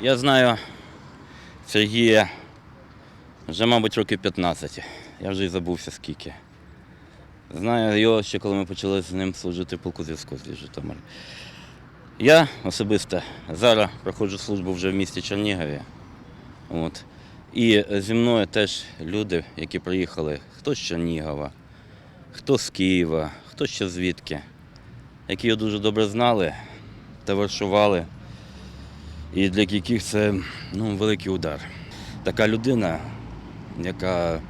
Я знаю Сергія вже, мабуть, років 15. Я вже й забувся скільки. Знаю його ще коли ми почали з ним служити в полку зв'язку з Житомира. Я особисто зараз проходжу службу вже в місті Чернігові. От. І зі мною теж люди, які приїхали, хто з Чернігова, хто з Києва, хто ще звідки, які його дуже добре знали, товаришували, і для яких це ну, великий удар. Така людина, яка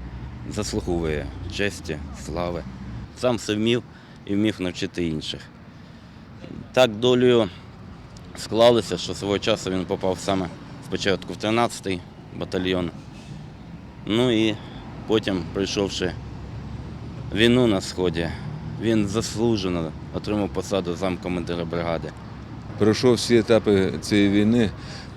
заслуговує честі, слави, сам все вмів і вмів навчити інших. Так долею склалося, що свого часу він попав саме спочатку в 13-й батальйон. Ну і потім, пройшовши війну на Сході, він заслужено отримав посаду замкомандира бригади пройшов всі етапи цієї війни,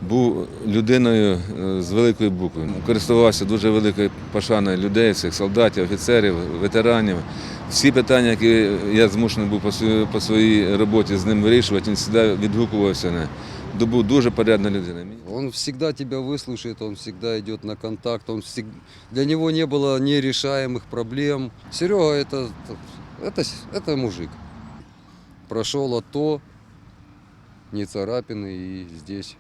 був людиною е, з великої букви. Користувався дуже великою пошаною людей, всіх солдатів, офіцерів, ветеранів. Всі питання, які я змушений був по своїй- по своїй роботі з ним вирішувати, він завжди відгукувався на. Був дуже порядна людина. Он всегда тебя выслушает, он всегда идет на контакт, он всег- для него не было нерешаемых проблем. Серега это, это, с- это мужик. Прошел АТО, не царапины и здесь,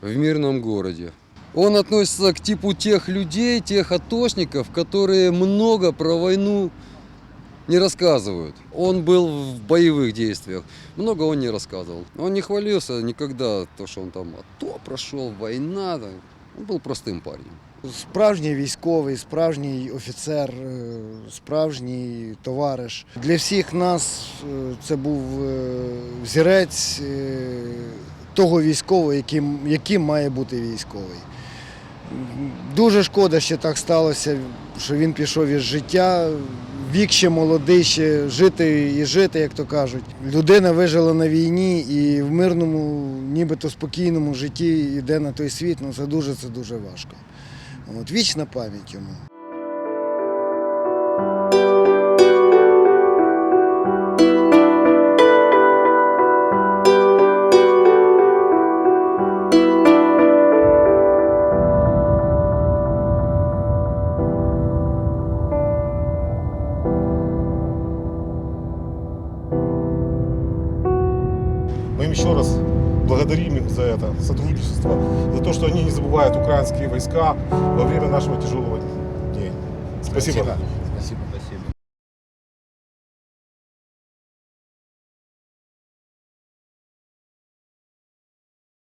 в мирном городе. Он относится к типу тех людей, тех атошников, которые много про войну не рассказывают. Он был в боевых действиях. Много он не рассказывал. Он не хвалился никогда, то, что он там АТО прошел, война. Он был парнем. Справжній військовий, справжній офіцер, е, справжній товариш. Для всіх нас е, це був взірець е, того військового, яким, яким має бути військовий. Дуже шкода, що так сталося, що він пішов із життя. Вік ще молодий, ще жити і жити, як то кажуть. Людина вижила на війні і в мирному, нібито спокійному житті йде на той світ. Ну це дуже, це дуже важко. От, вічна пам'ять йому. Мы им еще раз благодарим их за это сотрудничество, за то, что они не забывают украинские войска во время нашего тяжелого дня. Спасибо. Спасибо.